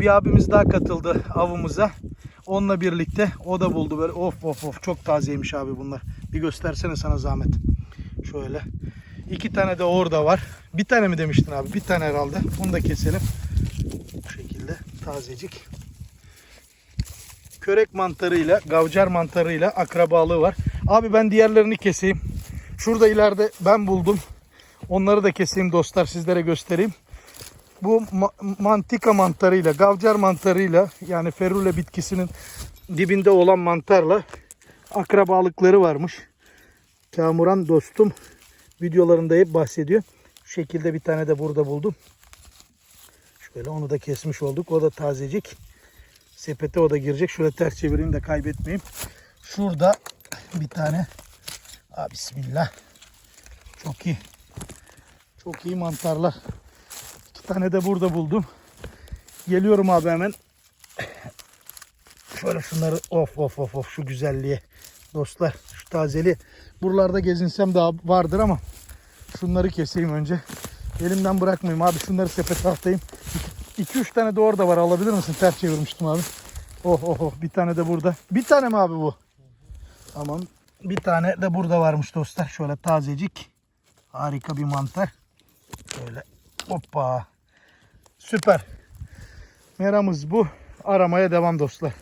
bir abimiz daha katıldı avımıza. Onunla birlikte o da buldu böyle of of of çok tazeymiş abi bunlar. Bir göstersene sana zahmet. Şöyle. İki tane de orada var. Bir tane mi demiştin abi? Bir tane herhalde. Bunu da keselim. Bu şekilde tazecik. Körek mantarıyla, gavcar mantarıyla akrabalığı var. Abi ben diğerlerini keseyim. Şurada ileride ben buldum. Onları da keseyim dostlar sizlere göstereyim. Bu ma- mantika mantarıyla, gavcar mantarıyla yani ferule bitkisinin dibinde olan mantarla akrabalıkları varmış. Kamuran dostum videolarında hep bahsediyor. Şu şekilde bir tane de burada buldum. Şöyle onu da kesmiş olduk. O da tazecik. Sepete o da girecek. Şöyle ters çevireyim de kaybetmeyeyim. Şurada bir tane. Aa, bismillah. Çok iyi. Çok iyi mantarlar. Tane de burada buldum. Geliyorum abi hemen. Şöyle şunları of of of of şu güzelliğe. Dostlar şu tazeli. Buralarda gezinsem daha vardır ama şunları keseyim önce. Elimden bırakmayayım abi şunları sepete atayım. 2-3 tane de orada var alabilir misin? Ters çevirmiştim abi. Oh oh oh bir tane de burada. Bir tane mi abi bu? Tamam. Bir tane de burada varmış dostlar. Şöyle tazecik. Harika bir mantar. Şöyle hoppa. Süper. Meramız bu. Aramaya devam dostlar.